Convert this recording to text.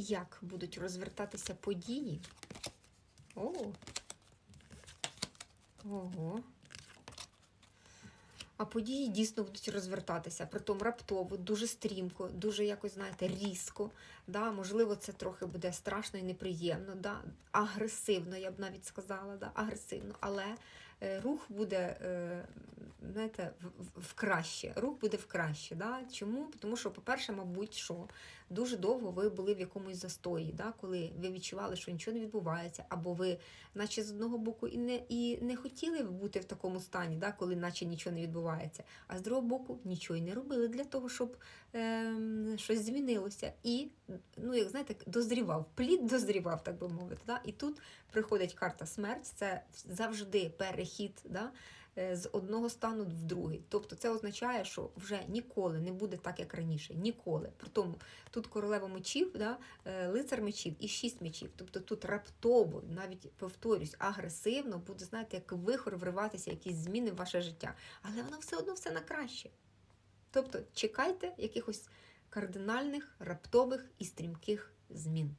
як будуть розвертатися події. О! Ого. А події дійсно будуть розвертатися, притом раптово, дуже стрімко, дуже якось, знаєте, різко. Да? Можливо, це трохи буде страшно і неприємно, да? агресивно, я б навіть сказала, да? агресивно, але рух буде, е, знаєте, в, краще. Рух буде в краще. Да? Чому? Тому що, по-перше, мабуть, що дуже довго ви були в якомусь застої, да? коли ви відчували, що нічого не відбувається, або ви, наче з одного боку, і не, і не хотіли бути в такому стані, да? коли наче нічого не відбувається, а з другого боку нічого й не робили для того, щоб ем, щось змінилося. І, ну, як знаєте, дозрівав, плід дозрівав, так би мовити. Да? І тут приходить карта смерть, це завжди перехід. Да? е, З одного стану в другий. Тобто це означає, що вже ніколи не буде так, як раніше. Ніколи. При тому тут королева мечів, да, е, лицар мечів і шість мечів. Тобто тут раптово, навіть повторюсь, агресивно буде, знаєте, як вихор вриватися, якісь зміни в ваше життя. Але воно все одно все на краще. Тобто чекайте якихось кардинальних, раптових і стрімких змін.